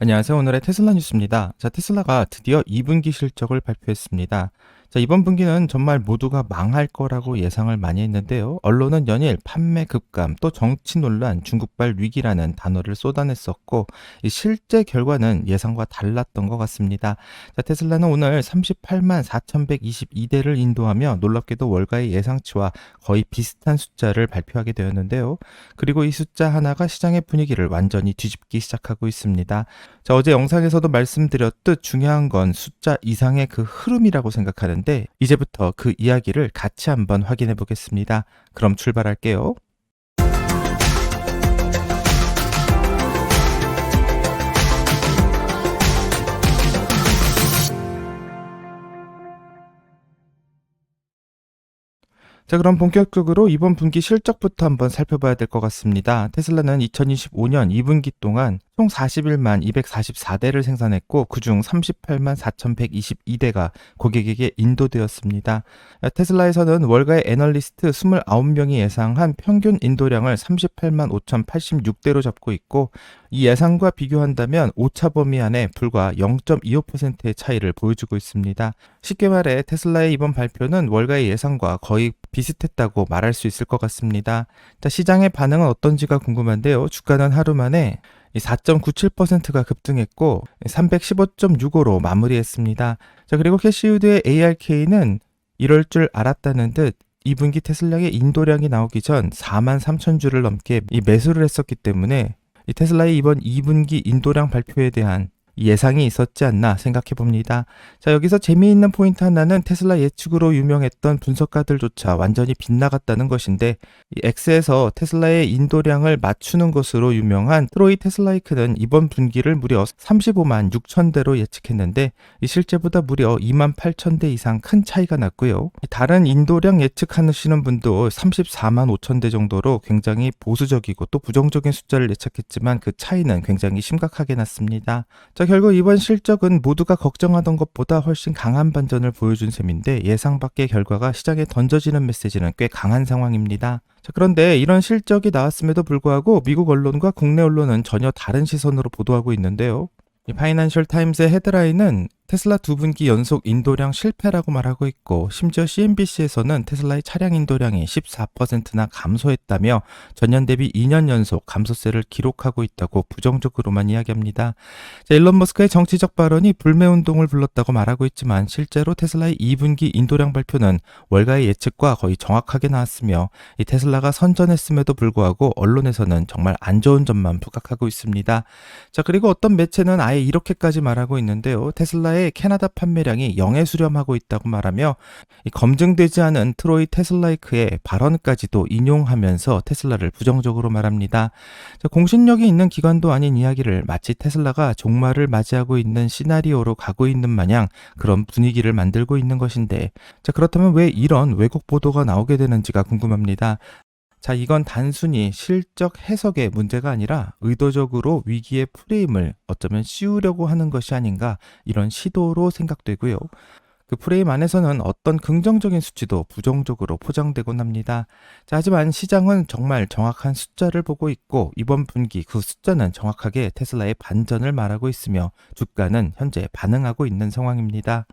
안녕하세요. 오늘의 테슬라 뉴스입니다. 자, 테슬라가 드디어 2분기 실적을 발표했습니다. 자, 이번 분기는 정말 모두가 망할 거라고 예상을 많이 했는데요. 언론은 연일 판매 급감, 또 정치 논란, 중국발 위기라는 단어를 쏟아냈었고, 이 실제 결과는 예상과 달랐던 것 같습니다. 자, 테슬라는 오늘 38만 4,122대를 인도하며 놀랍게도 월가의 예상치와 거의 비슷한 숫자를 발표하게 되었는데요. 그리고 이 숫자 하나가 시장의 분위기를 완전히 뒤집기 시작하고 있습니다. 자, 어제 영상에서도 말씀드렸듯 중요한 건 숫자 이상의 그 흐름이라고 생각하는 데 이제부터 그 이야기를 같이 한번 확인해 보겠습니다. 그럼 출발할게요. 자, 그럼 본격적으로 이번 분기 실적부터 한번 살펴봐야 될 것 같습니다. 테슬라는 2025년 2분기 동안 총 41만 244대를 생산했고 그중 38만 4,122대가 고객에게 인도되었습니다. 테슬라에서는 월가의 애널리스트 29명이 예상한 평균 인도량을 38만 5,086대로 잡고 있고 이 예상과 비교한다면 오차 범위 안에 불과 0.25%의 차이를 보여주고 있습니다. 쉽게 말해 테슬라의 이번 발표는 월가의 예상과 거의 비슷했다고 말할 수 있을 것 같습니다. 자, 시장의 반응은 어떤지가 궁금한데요. 주가는 하루 만에 4.97%가 급등했고 315.65로 마무리했습니다. 자, 그리고 캐시우드의 ARK는 이럴 줄 알았다는 듯 2분기 테슬라의 인도량이 나오기 전 4만 3천 주를 넘게 이 매수를 했었기 때문에 이 테슬라의 이번 2분기 인도량 발표에 대한 예상이 있었지 않나 생각해 봅니다. 자, 여기서 재미있는 포인트 하나는 테슬라 예측으로 유명했던 분석가들조차 완전히 빗나갔다는 것인데, 이 X에서 테슬라의 인도량을 맞추는 것으로 유명한 트로이 테슬라이크는 이번 분기를 무려 35만 6천 대로 예측했는데, 이 실제보다 무려 2만 8천 대 이상 큰 차이가 났고요. 다른 인도량 예측하시는 분도 34만 5천 대 정도로 굉장히 보수적이고 또 부정적인 숫자를 예측했지만 그 차이는 굉장히 심각하게 났습니다. 자, 결국 이번 실적은 모두가 걱정하던 것보다 훨씬 강한 반전을 보여준 셈인데 예상 밖의 결과가 시장에 던져지는 메시지는 꽤 강한 상황입니다. 자, 그런데 이런 실적이 나왔음에도 불구하고 미국 언론과 국내 언론은 전혀 다른 시선으로 보도하고 있는데요. 이 파이낸셜 타임스의 헤드라인은 테슬라 두 분기 연속 인도량 실패라고 말하고 있고 심지어 CNBC에서는 테슬라의 차량 인도량이 14%나 감소했다며 전년 대비 2년 연속 감소세를 기록하고 있다고 부정적으로만 이야기합니다. 자, 일론 머스크의 정치적 발언이 불매 운동을 불렀다고 말하고 있지만 실제로 테슬라의 2분기 인도량 발표는 월가의 예측과 거의 정확하게 나왔으며 이 테슬라가 선전했음에도 불구하고 언론에서는 정말 안 좋은 점만 부각하고 있습니다. 자, 그리고 어떤 매체는 아예 이렇게까지 말하고 있는데요. 테슬라의 캐나다 판매량이 영에 수렴하고 있다고 말하며 검증되지 않은 트로이 테슬라이크의 발언까지도 인용하면서 테슬라를 부정적으로 말합니다. 자, 공신력이 있는 기관도 아닌 이야기를 마치 테슬라가 종말을 맞이하고 있는 시나리오로 가고 있는 마냥 그런 분위기를 만들고 있는 것인데 자, 그렇다면 왜 이런 왜곡 보도가 나오게 되는지가 궁금합니다. 자, 이건 단순히 실적 해석의 문제가 아니라 의도적으로 위기의 프레임을 어쩌면 씌우려고 하는 것이 아닌가 이런 시도로 생각되고요. 그 프레임 안에서는 어떤 긍정적인 수치도 부정적으로 포장되곤 합니다. 자, 하지만 시장은 정말 정확한 숫자를 보고 있고 이번 분기 그 숫자는 정확하게 테슬라의 반전을 말하고 있으며 주가는 현재 반응하고 있는 상황입니다.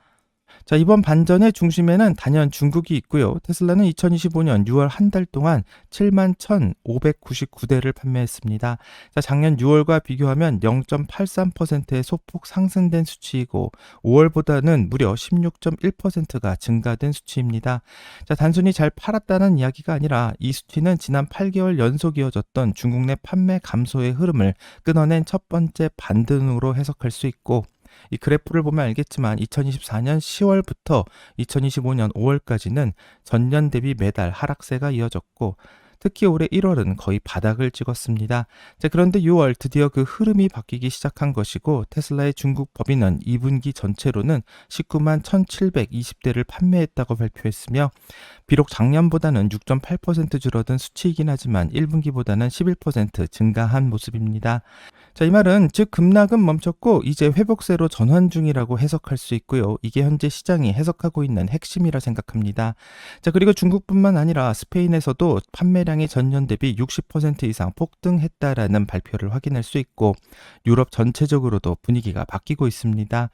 자, 이번 반전의 중심에는 단연 중국이 있고요. 테슬라는 2025년 6월 한 달 동안 7만 1,599대를 판매했습니다. 자, 작년 6월과 비교하면 0.83%의 소폭 상승된 수치이고 5월보다는 무려 16.1%가 증가된 수치입니다. 자, 단순히 잘 팔았다는 이야기가 아니라 이 수치는 지난 8개월 연속 이어졌던 중국 내 판매 감소의 흐름을 끊어낸 첫 번째 반등으로 해석할 수 있고 이 그래프를 보면 알겠지만 2024년 10월부터 2025년 5월까지는 전년 대비 매달 하락세가 이어졌고 특히 올해 1월은 거의 바닥을 찍었습니다. 자, 그런데 6월 드디어 그 흐름이 바뀌기 시작한 것이고 테슬라의 중국 법인은 2분기 전체로는 19만 1,720대를 판매했다고 발표했으며 비록 작년보다는 6.8% 줄어든 수치이긴 하지만 1분기보다는 11% 증가한 모습입니다. 자, 이 말은 즉 급락은 멈췄고 이제 회복세로 전환 중이라고 해석할 수 있고요. 이게 현재 시장이 해석하고 있는 핵심이라 생각합니다. 자, 그리고 중국뿐만 아니라 스페인에서도 판매량 차량이 전년 대비 60% 이상 폭등했다라는 발표를 확인할 수 있고 유럽 전체적으로도 분위기가 바뀌고 있습니다.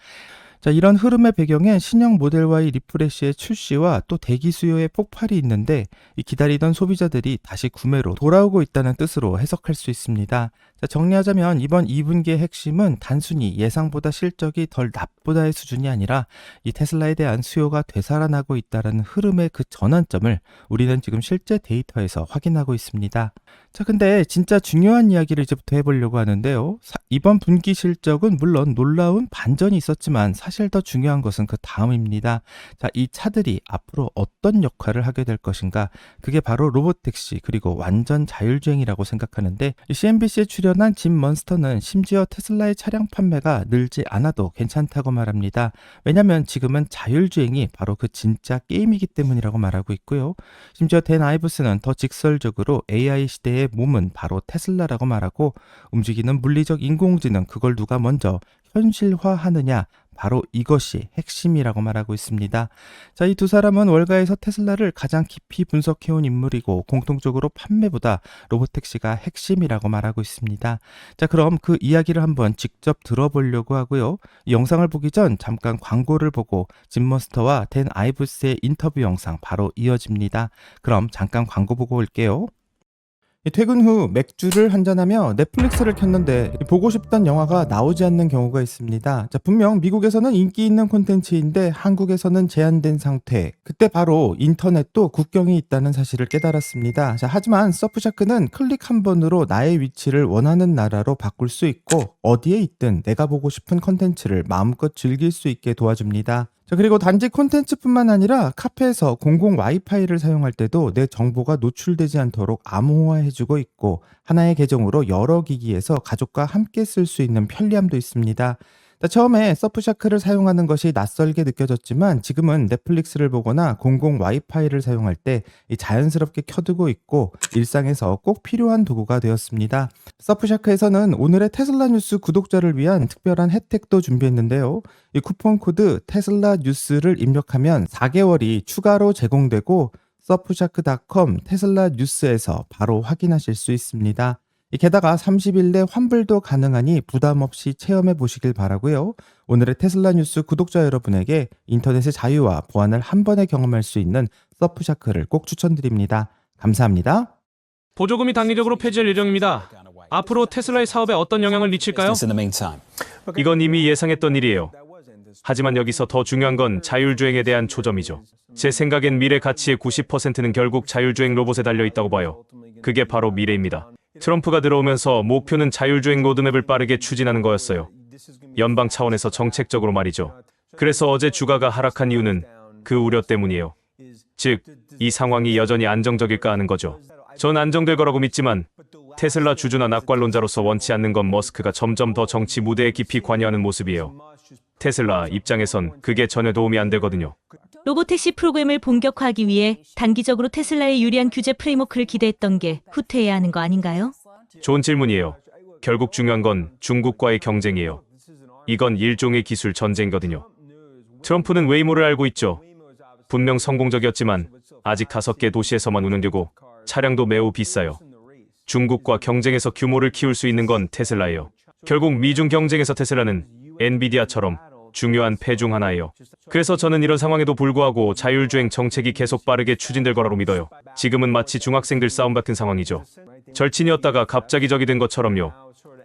자, 이런 흐름의 배경엔 신형 모델 Y 리프레시의 출시와 또 대기 수요의 폭발이 있는데 이 기다리던 소비자들이 다시 구매로 돌아오고 있다는 뜻으로 해석할 수 있습니다. 자, 정리하자면 이번 2분기의 핵심은 단순히 예상보다 실적이 덜 나쁘다의 수준이 아니라 이 테슬라에 대한 수요가 되살아나고 있다는 흐름의 그 전환점을 우리는 지금 실제 데이터에서 확인하고 있습니다. 자, 근데 진짜 중요한 이야기를 이제부터 해보려고 하는데요. 사- 이번 분기 실적은 물론 놀라운 반전이 있었지만 사실 더 중요한 것은 그 다음입니다. 자, 이 차들이 앞으로 어떤 역할을 하게 될 것인가? 그게 바로 로봇 택시 그리고 완전 자율주행이라고 생각하는데 이 CNBC에 출연 한 짐 먼스터는 심지어 테슬라의 차량 판매가 늘지 않아도 괜찮다고 말합니다. 왜냐면 지금은 자율주행이 바로 그 진짜 게임이기 때문이라고 말하고 있고요. 심지어 댄 아이브스는 더 직설적으로 AI 시대의 몸은 바로 테슬라라고 말하고 움직이는 물리적 인공지능 그걸 누가 먼저 현실화하느냐 바로 이것이 핵심이라고 말하고 있습니다. 자, 이 두 사람은 월가에서 테슬라를 가장 깊이 분석해온 인물이고 공통적으로 판매보다 로보택시가 핵심이라고 말하고 있습니다. 자, 그럼 그 이야기를 한번 직접 들어보려고 하고요. 이 영상을 보기 전 잠깐 광고를 보고 짐머스터와 댄 아이브스의 인터뷰 영상 바로 이어집니다. 그럼 잠깐 광고 보고 올게요. 이 퇴근 후 맥주를 한잔하며 넷플릭스를 켰는데 이 보고 싶던 영화가 나오지 않는 경우가 있습니다. 자, 분명 미국에서는 인기 있는 콘텐츠인데 한국에서는 제한된 상태. 그때 바로 인터넷도 국경이 있다는 사실을 깨달았습니다. 자, 하지만 서프샤크는 클릭 한 번으로 나의 위치를 원하는 나라로 바꿀 수 있고 어디에 있든 내가 보고 싶은 콘텐츠를 마음껏 즐길 수 있게 도와줍니다. 자, 그리고 단지 콘텐츠뿐만 아니라 카페에서 공공 와이파이를 사용할 때도 내 정보가 노출되지 않도록 암호화해주고 있고 하나의 계정으로 여러 기기에서 가족과 함께 쓸 수 있는 편리함도 있습니다. 자, 처음에 서프샤크를 사용하는 것이 낯설게 느껴졌지만 지금은 넷플릭스를 보거나 공공 와이파이를 사용할 때 이 자연스럽게 켜두고 있고 일상에서 꼭 필요한 도구가 되었습니다. 서프샤크에서는 오늘의 테슬라 뉴스 구독자를 위한 특별한 혜택도 준비했는데요. 이 쿠폰 코드 테슬라 뉴스를 입력하면 4개월이 추가로 제공되고 서프샤크.com 테슬라 뉴스에서 바로 확인하실 수 있습니다. 이 게다가 30일 내 환불도 가능하니 부담 없이 체험해 보시길 바라고요. 오늘의 테슬라 뉴스 구독자 여러분에게 인터넷의 자유와 보안을 한 번에 경험할 수 있는 서프샤크를 꼭 추천드립니다. 감사합니다. 보조금이 단기적으로 폐지할 예정입니다. 앞으로 테슬라의 사업에 어떤 영향을 미칠까요? 이건 이미 예상했던 일이에요. 하지만 여기서 더 중요한 건 자율주행에 대한 초점이죠. 제 생각엔 미래 가치의 90%는 결국 자율주행 로봇에 달려 있다고 봐요. 그게 바로 미래입니다. 트럼프가 들어오면서 목표는 자율주행 로드맵을 빠르게 추진하는 거였어요. 연방 차원에서 정책적으로 말이죠. 그래서 어제 주가가 하락한 이유는 그 우려 때문이에요. 즉, 이 상황이 여전히 안정적일까 하는 거죠. 전 안정될 거라고 믿지만 테슬라 주주나 낙관론자로서 원치 않는 건 머스크가 점점 더 정치 무대에 깊이 관여하는 모습이에요. 테슬라 입장에선 그게 전혀 도움이 안 되거든요. 로보택시 프로그램을 본격화하기 위해 단기적으로 테슬라의 유리한 규제 프레임워크를 기대했던 게 후퇴해야 하는 거 아닌가요? 좋은 질문이에요. 결국 중요한 건 중국과의 경쟁이에요. 이건 일종의 기술 전쟁이거든요. 트럼프는 웨이모를 알고 있죠. 분명 성공적이었지만 아직 다섯 개 도시에서만 운영되고 차량도 매우 비싸요. 중국과 경쟁에서 규모를 키울 수 있는 건 테슬라예요. 결국 미중 경쟁에서 테슬라는 엔비디아처럼 중요한 패 중 하나예요. 그래서 저는 이런 상황에도 불구하고 자율주행 정책이 계속 빠르게 추진될 거라고 믿어요. 지금은 마치 중학생들 싸움 같은 상황이죠. 절친이었다가 갑자기 적이 된 것처럼요.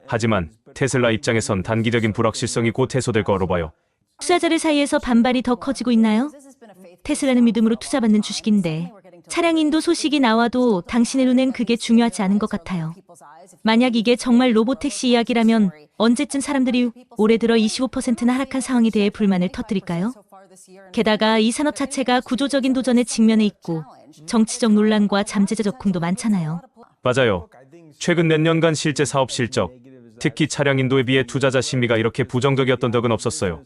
하지만 테슬라 입장에선 단기적인 불확실성이 곧 해소될 거로 봐요. 투자자들 사이에서 반발이 더 커지고 있나요? 테슬라는 믿음으로 투자받는 주식인데 차량 인도 소식이 나와도 당신의 눈엔 그게 중요하지 않은 것 같아요. 만약 이게 정말 로보택시 이야기라면 언제쯤 사람들이 올해 들어 25%나 하락한 상황에 대해 불만을 터뜨릴까요? 게다가 이 산업 자체가 구조적인 도전에 직면해 있고 정치적 논란과 잠재적 적궁도 많잖아요. 맞아요. 최근 몇 년간 실제 사업 실적, 특히 차량 인도에 비해 투자자 심리가 이렇게 부정적이었던 적은 없었어요.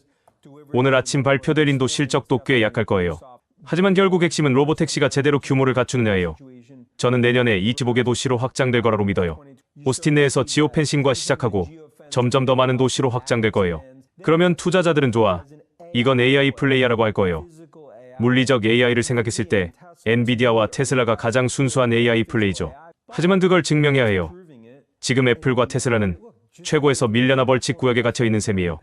오늘 아침 발표될 인도 실적도 꽤 약할 거예요. 하지만 결국 핵심은 로보택시가 제대로 규모를 갖추느냐예요. 저는 내년에 25개 도시로 확장될 거라고 믿어요. 오스틴 내에서 지오 펜싱과 시작하고 점점 더 많은 도시로 확장될 거예요. 그러면 투자자들은 좋아. 이건 AI 플레이야라고 할 거예요. 물리적 AI를 생각했을 때 엔비디아와 테슬라가 가장 순수한 AI 플레이죠. 하지만 그걸 증명해야 해요. 지금 애플과 테슬라는 최고에서 밀려나 벌칙 구역에 갇혀 있는 셈이에요.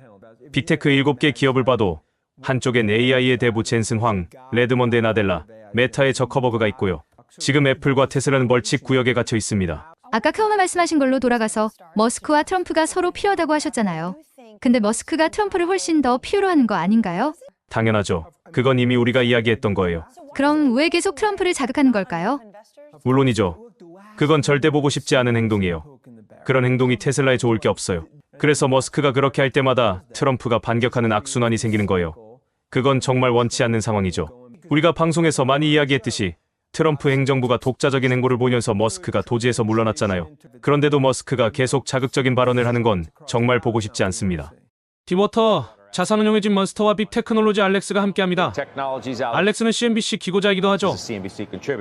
빅테크 7개 기업을 봐도 한쪽엔 AI의 대부 젠슨 황, 레드먼드의 나델라, 메타의 저커버그가 있고요. 지금 애플과 테슬라는 벌칙 구역에 갇혀 있습니다. 아까 처음에 말씀하신 걸로 돌아가서 머스크와 트럼프가 서로 필요하다고 하셨잖아요. 근데 머스크가 트럼프를 훨씬 더 필요로 하는 거 아닌가요? 당연하죠. 그건 이미 우리가 이야기했던 거예요. 그럼 왜 계속 트럼프를 자극하는 걸까요? 물론이죠. 그건 절대 보고 싶지 않은 행동이에요. 그런 행동이 테슬라에 좋을 게 없어요. 그래서 머스크가 그렇게 할 때마다 트럼프가 반격하는 악순환이 생기는 거예요. 그건 정말 원치 않는 상황이죠. 우리가 방송에서 많이 이야기했듯이 트럼프 행정부가 독자적인 행보를 보면서 머스크가 도지에서 물러났잖아요. 그런데도 머스크가 계속 자극적인 발언을 하는 건 정말 보고 싶지 않습니다. 디워터 자산운용의 몬스터와 빅테크놀로지 알렉스가 함께합니다. 알렉스는 CNBC 기고자이기도 하죠.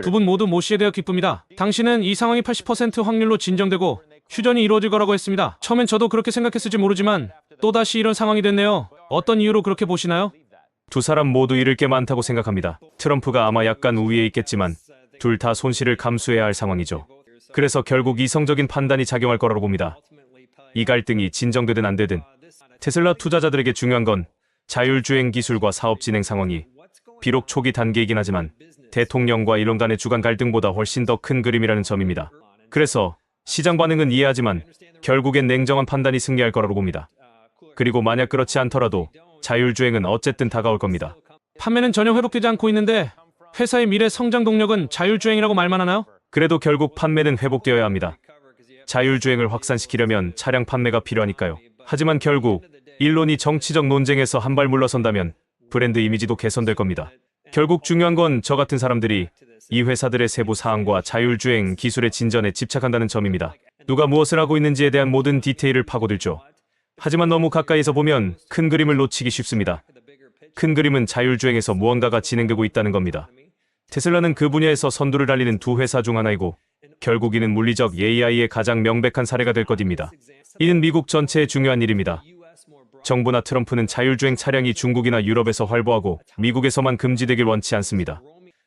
두 분 모두 모시에 대해 기쁩니다. 당신은 이 상황이 80% 확률로 진정되고 휴전이 이루어질 거라고 했습니다. 처음엔 저도 그렇게 생각했을지 모르지만 또다시 이런 상황이 됐네요. 어떤 이유로 그렇게 보시나요? 두 사람 모두 잃을 게 많다고 생각합니다. 트럼프가 아마 약간 우위에 있겠지만 둘 다 손실을 감수해야 할 상황이죠. 그래서 결국 이성적인 판단이 작용할 거라고 봅니다. 이 갈등이 진정되든 안 되든 테슬라 투자자들에게 중요한 건 자율주행 기술과 사업 진행 상황이 비록 초기 단계이긴 하지만 대통령과 일론 간의 주간 갈등보다 훨씬 더 큰 그림이라는 점입니다. 그래서 시장 반응은 이해하지만 결국엔 냉정한 판단이 승리할 거라고 봅니다. 그리고 만약 그렇지 않더라도 자율주행은 어쨌든 다가올 겁니다. 판매는 전혀 회복되지 않고 있는데 회사의 미래 성장 동력은 자율주행이라고 말만 하나요? 그래도 결국 판매는 회복되어야 합니다. 자율주행을 확산시키려면 차량 판매가 필요하니까요. 하지만 결국 일론이 정치적 논쟁에서 한 발 물러선다면 브랜드 이미지도 개선될 겁니다. 결국 중요한 건 저 같은 사람들이 이 회사들의 세부 사항과 자율주행 기술의 진전에 집착한다는 점입니다. 누가 무엇을 하고 있는지에 대한 모든 디테일을 파고들죠. 하지만 너무 가까이서 보면 큰 그림을 놓치기 쉽습니다. 큰 그림은 자율주행에서 무언가가 진행되고 있다는 겁니다. 테슬라는 그 분야에서 선두를 달리는 두 회사 중 하나이고 결국 이는 물리적 AI의 가장 명백한 사례가 될 것입니다. 이는 미국 전체의 중요한 일입니다. 정부나 트럼프는 자율주행 차량이 중국이나 유럽에서 활보하고 미국에서만 금지되길 원치 않습니다.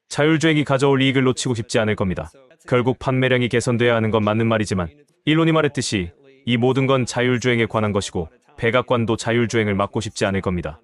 자율주행이 가져올 이익을 놓치고 싶지 않을 겁니다. 결국 판매량이 개선돼야 하는 건 맞는 말이지만 일론이 말했듯이 이 모든 건 자율주행에 관한 것이고 백악관도 자율주행을 막고 싶지 않을 겁니다.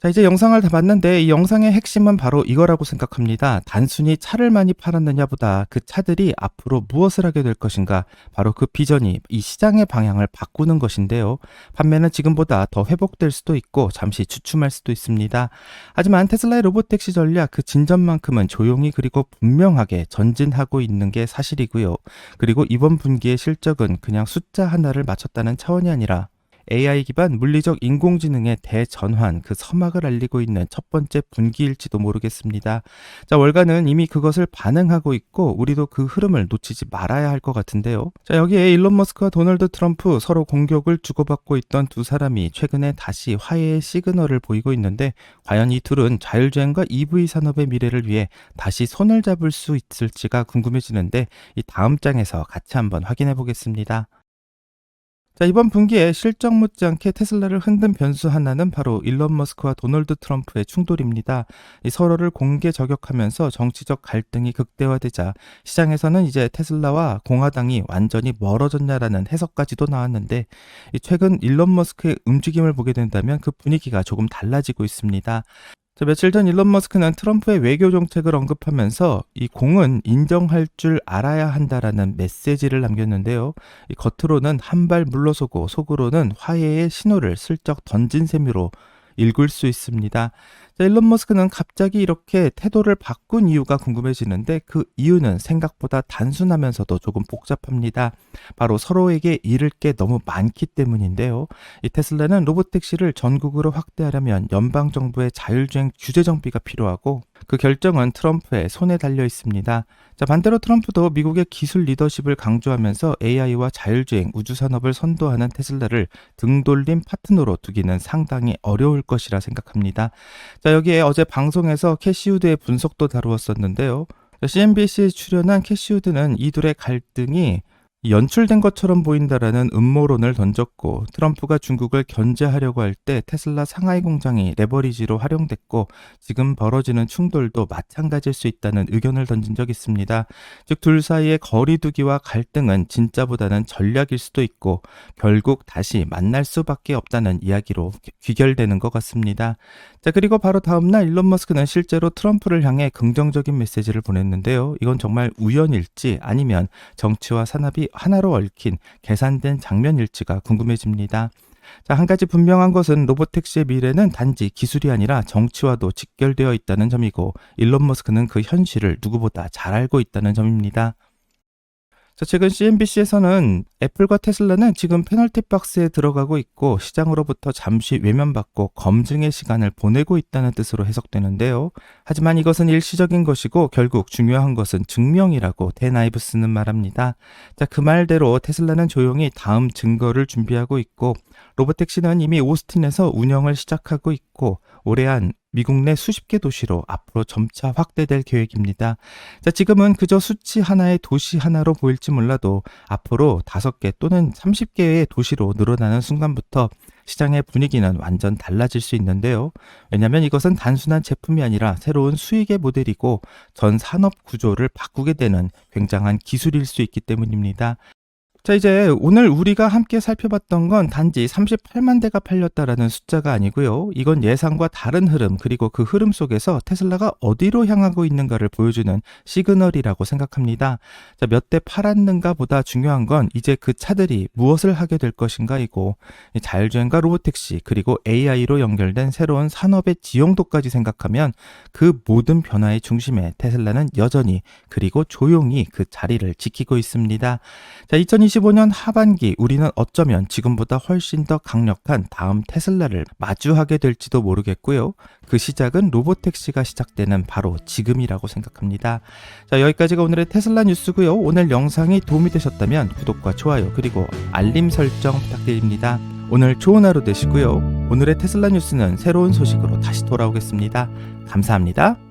자, 이제 영상을 다 봤는데 이 영상의 핵심은 바로 이거라고 생각합니다. 단순히 차를 많이 팔았느냐보다 그 차들이 앞으로 무엇을 하게 될 것인가, 바로 그 비전이 이 시장의 방향을 바꾸는 것인데요. 판매는 지금보다 더 회복될 수도 있고 잠시 주춤할 수도 있습니다. 하지만 테슬라의 로보택시 전략 그 진전만큼은 조용히 그리고 분명하게 전진하고 있는 게 사실이고요. 그리고 이번 분기의 실적은 그냥 숫자 하나를 맞췄다는 차원이 아니라 AI 기반 물리적 인공지능의 대전환, 그 서막을 알리고 있는 첫 번째 분기일지도 모르겠습니다. 자, 월가는 이미 그것을 반응하고 있고, 우리도 그 흐름을 놓치지 말아야 할 것 같은데요. 자, 여기에 일론 머스크와 도널드 트럼프 서로 공격을 주고받고 있던 두 사람이 최근에 다시 화해의 시그널을 보이고 있는데, 과연 이 둘은 자율주행과 EV 산업의 미래를 위해 다시 손을 잡을 수 있을지가 궁금해지는데, 이 다음 장에서 같이 한번 확인해 보겠습니다. 자, 이번 분기에 실적 못지않게 테슬라를 흔든 변수 하나는 바로 일론 머스크와 도널드 트럼프의 충돌입니다. 이 서로를 공개 저격하면서 정치적 갈등이 극대화되자 시장에서는 이제 테슬라와 공화당이 완전히 멀어졌냐라는 해석까지도 나왔는데 이 최근 일론 머스크의 움직임을 보게 된다면 그 분위기가 조금 달라지고 있습니다. 자, 며칠 전 일론 머스크는 트럼프의 외교 정책을 언급하면서 이 공은 인정할 줄 알아야 한다라는 메시지를 남겼는데요. 이 겉으로는 한 발 물러서고 속으로는 화해의 신호를 슬쩍 던진 셈으로 읽을 수 있습니다. 자, 일론 머스크는 갑자기 이렇게 태도를 바꾼 이유가 궁금해지는데 그 이유는 생각보다 단순하면서도 조금 복잡합니다. 바로 서로에게 잃을 게 너무 많기 때문인데요. 이 테슬라는 로보택시를 전국으로 확대하려면 연방 정부의 자율주행 규제 정비가 필요하고 그 결정은 트럼프의 손에 달려 있습니다. 자, 반대로 트럼프도 미국의 기술 리더십을 강조하면서 AI와 자율주행 우주 산업을 선도하는 테슬라를 등돌림 파트너로 두기는 상당히 어려울 것이라 생각합니다. 자, 여기에 어제 방송에서 캐시우드의 분석도 다루었었는데요. CNBC에 출연한 캐시우드는 이 둘의 갈등이 연출된 것처럼 보인다라는 음모론을 던졌고 트럼프가 중국을 견제하려고 할 때 테슬라 상하이 공장이 레버리지로 활용됐고 지금 벌어지는 충돌도 마찬가지일 수 있다는 의견을 던진 적이 있습니다. 즉 둘 사이의 거리두기와 갈등은 진짜보다는 전략일 수도 있고 결국 다시 만날 수밖에 없다는 이야기로 귀결되는 것 같습니다. 자, 그리고 바로 다음날 일론 머스크는 실제로 트럼프를 향해 긍정적인 메시지를 보냈는데요. 이건 정말 우연일지 아니면 정치와 산업이 하나로 얽힌 계산된 장면일지가 궁금해집니다. 자, 한 가지 분명한 것은 로보택시의 미래는 단지 기술이 아니라 정치와도 직결되어 있다는 점이고 일론 머스크는 그 현실을 누구보다 잘 알고 있다는 점입니다. 자, 최근 CNBC에서는 애플과 테슬라는 지금 페널티 박스에 들어가고 있고 시장으로부터 잠시 외면받고 검증의 시간을 보내고 있다는 뜻으로 해석되는데요. 하지만 이것은 일시적인 것이고 결국 중요한 것은 증명이라고 데나이브스는 말합니다. 자, 그 말대로 테슬라는 조용히 다음 증거를 준비하고 있고 로보택시는 이미 오스틴에서 운영을 시작하고 있고 올해 안 미국 내 수십 개 도시로 앞으로 점차 확대될 계획입니다. 자, 지금은 그저 수치 하나의 도시 하나로 보일지 몰라도 앞으로 다섯 개 또는 30개의 도시로 늘어나는 순간부터 시장의 분위기는 완전 달라질 수 있는데요. 왜냐하면 이것은 단순한 제품이 아니라 새로운 수익의 모델이고 전 산업 구조를 바꾸게 되는 굉장한 기술일 수 있기 때문입니다. 자, 이제 오늘 우리가 함께 살펴봤던 건 단지 38만 대가 팔렸다라는 숫자가 아니고요. 이건 예상과 다른 흐름, 그리고 그 흐름 속에서 테슬라가 어디로 향하고 있는가를 보여주는 시그널이라고 생각합니다. 자, 몇 대 팔았는가 보다 중요한 건 이제 그 차들이 무엇을 하게 될 것인가이고, 이 자율주행과 로보택시, 그리고 AI로 연결된 새로운 산업의 지용도까지 생각하면 그 모든 변화의 중심에 테슬라는 여전히 그리고 조용히 그 자리를 지키고 있습니다. 자, 2025년 하반기 우리는 어쩌면 지금보다 훨씬 더 강력한 다음 테슬라를 마주하게 될지도 모르겠고요. 그 시작은 로보택시가 시작되는 바로 지금이라고 생각합니다. 자, 여기까지가 오늘의 테슬라 뉴스고요. 오늘 영상이 도움이 되셨다면 구독과 좋아요 그리고 알림 설정 부탁드립니다. 오늘 좋은 하루 되시고요. 오늘의 테슬라 뉴스는 새로운 소식으로 다시 돌아오겠습니다. 감사합니다.